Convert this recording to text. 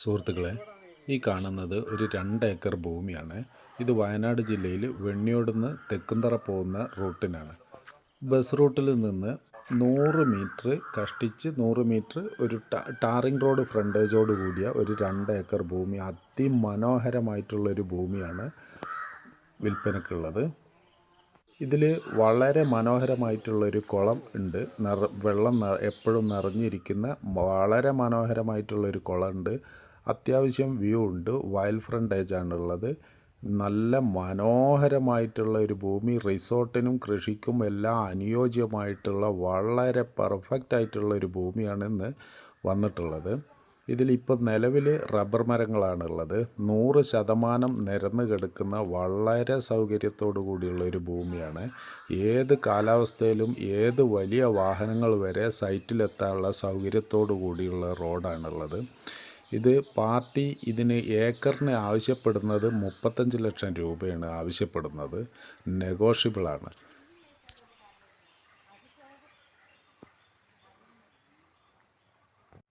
സുഹൃത്തുക്കളെ ഈ കാണുന്നത് ഒരു രണ്ട് ഏക്കർ ഭൂമിയാണ്. ഇത് വയനാട് ജില്ലയിൽ വെണ്ണിയോടുന്ന് തെക്കുംതറ പോകുന്ന റൂട്ടിനാണ്. ബസ് റൂട്ടിൽ നിന്ന് നൂറ് മീറ്റർ കഷ്ടിച്ച് നൂറ് മീറ്റർ ഒരു ടാറിംഗ് റോഡ് ഫ്രണ്ടേജോട് കൂടിയ ഒരു രണ്ട് ഏക്കർ ഭൂമി അതിമനോഹരമായിട്ടുള്ളൊരു ഭൂമിയാണ് വിൽപ്പനക്കുള്ളത്. ഇതിൽ വളരെ മനോഹരമായിട്ടുള്ളൊരു കുളം ഉണ്ട്. നിറ വെള്ളം എപ്പോഴും നിറഞ്ഞിരിക്കുന്ന വളരെ മനോഹരമായിട്ടുള്ളൊരു കുളമുണ്ട്. അത്യാവശ്യം വ്യൂ ഉണ്ട്. വയൽ ഫ്രണ്ടേജ് ആണുള്ളത് നല്ല മനോഹരമായിട്ടുള്ള ഒരു ഭൂമി. റിസോർട്ടിനും കൃഷിക്കും എല്ലാം അനുയോജ്യമായിട്ടുള്ള വളരെ പെർഫെക്റ്റ് ആയിട്ടുള്ള ഒരു ഭൂമിയാണ് ഇന്ന് വന്നിട്ടുള്ളത്. ഇതിലിപ്പോൾ നിലവിൽ റബ്ബർ മരങ്ങളാണുള്ളത്. നൂറ് ശതമാനം നിരന്ന് കിടക്കുന്ന വളരെ സൗകര്യത്തോടു കൂടിയുള്ള ഒരു ഭൂമിയാണ്. ഏത് കാലാവസ്ഥയിലും ഏത് വലിയ വാഹനങ്ങൾ വരെ സൈറ്റിലെത്താനുള്ള സൗകര്യത്തോടു കൂടിയുള്ള റോഡാണുള്ളത്. ഇത് പാർട്ടി ഇതിന് ഏക്കറിന് ആവശ്യപ്പെടുന്നത് മുപ്പത്തഞ്ച് ലക്ഷം രൂപയാണ് ആവശ്യപ്പെടുന്നത്. നെഗോഷ്യബിളാണ്.